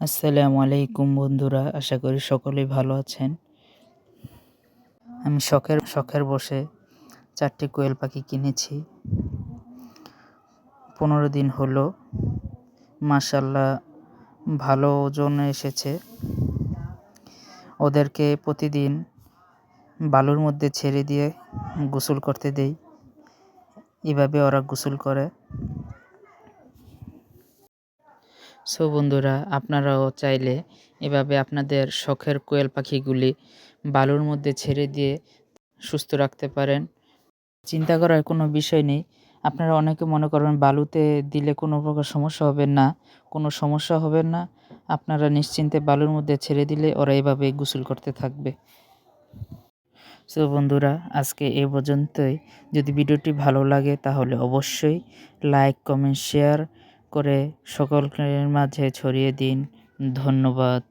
আসসালামু আলাইকুম বন্ধুরা, আশা করি সকলেই ভালো আছেন। আমি শখের শখের বসে চারটি কোয়েল পাখি কিনেছি। পনেরো দিন হলো মাসাল্লাহ ভালো ওজন এসেছে। ওদেরকে প্রতিদিন বালুর মধ্যে ছেড়ে দিয়ে গোসল করতে দেই। এভাবে ওরা গোসল করে। সো বন্ধুরা, আপনারাও চাইলে এভাবে আপনাদের শখের কোয়েল পাখিগুলি বালুর মধ্যে ছেড়ে দিয়ে সুস্থ রাখতে পারেন। চিন্তা করার কোনো বিষয় নেই। আপনারা অনেকে মনে করবেন বালুতে দিলে কোনো প্রকার সমস্যা হবে না, কোনো সমস্যা হবে না। আপনারা নিশ্চিন্তে বালুর মধ্যে ছেড়ে দিলে ওরা এভাবে গোসল করতে থাকবে। সো বন্ধুরা, আজকে এ পর্যন্তই। যদি ভিডিওটি ভালো লাগে তাহলে অবশ্যই লাইক, কমেন্ট, শেয়ার করে সকলের মাঝে ছড়িয়ে দিন। ধন্যবাদ।